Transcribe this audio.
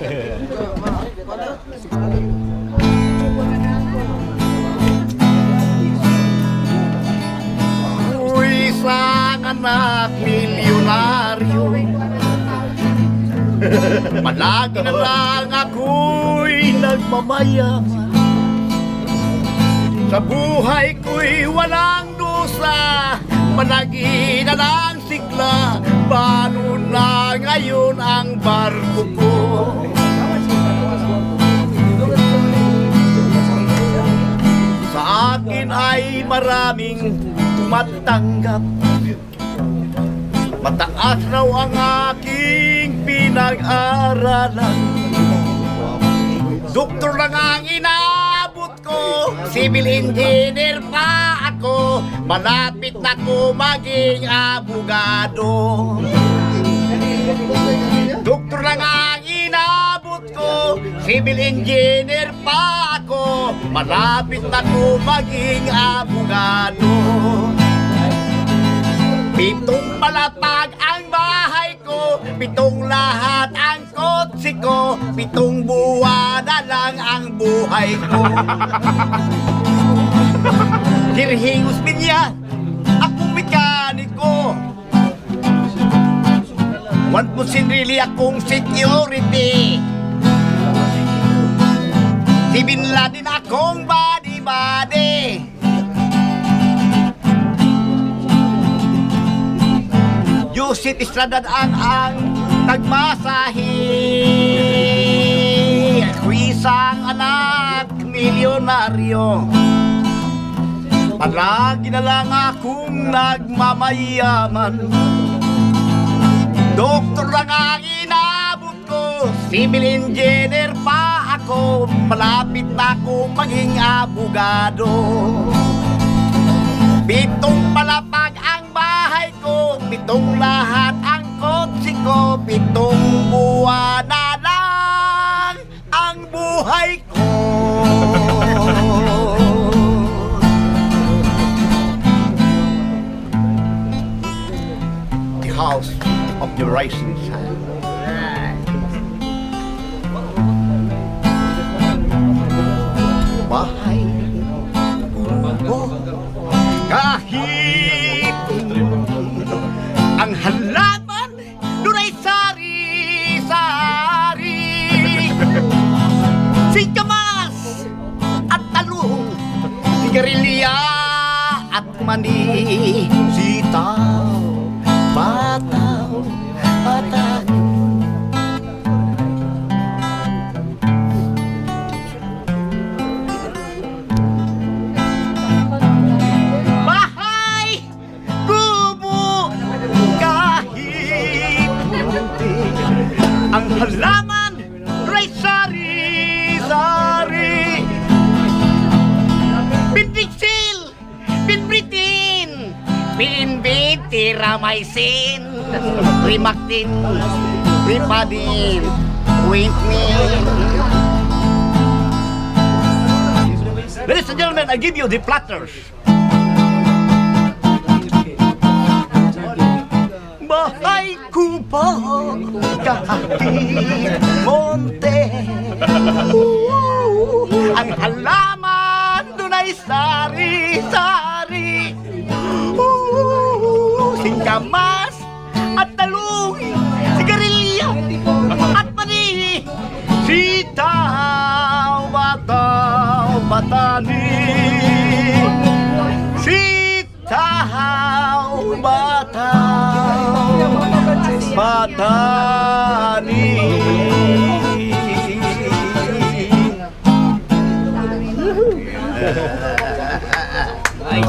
Uy, isang anak milyonaryo. Palagi na lang ako'y nagmamayaman. Sa buhay ko'y walang dusa Palagi ngayon ang barko ko. Sa akin ay maraming tumatanggap. Mataas raw ang aking pinag-aralan Doktor lang ang inaabot ko. Civil engineer pa ako. Malapit na ko maging abogado Civil engineer pa ako. Malapit na ko maging abogado. Pitong palapag ang bahay ko Pitong lahat ang kotse ko Pitong buwan na lang ang buhay ko. Hirhingos binya Akong mekaniko. One percent really akong security Si Bin Laden akong body-body. Yusip Estrada ang ang nagmasahi Ako isang anak milyonaryo. Palagi na lang akong nagmamayaman. Doktor lang ang inabot ko Civil engineer pa ako Malapit na ako maging abogado. Pitong palapag ang bahay ko Pitong lahat ang kotse ko Pitong buwan na lang ang buhay ko. The house of the rising sun Bahay ko kahit ang halaman doon ay sari-sari Singkamas at talong Sigarilya at mani Sitaw, bataw, pinbiti, ramaisin, rimaktin, ripadin, wintmin. Ladies and gentlemen, I give you the platters. Bahay ko pa kahit monte. Ang halaman doon ay sari-sari bataw, batani Sitaw, bataw, batani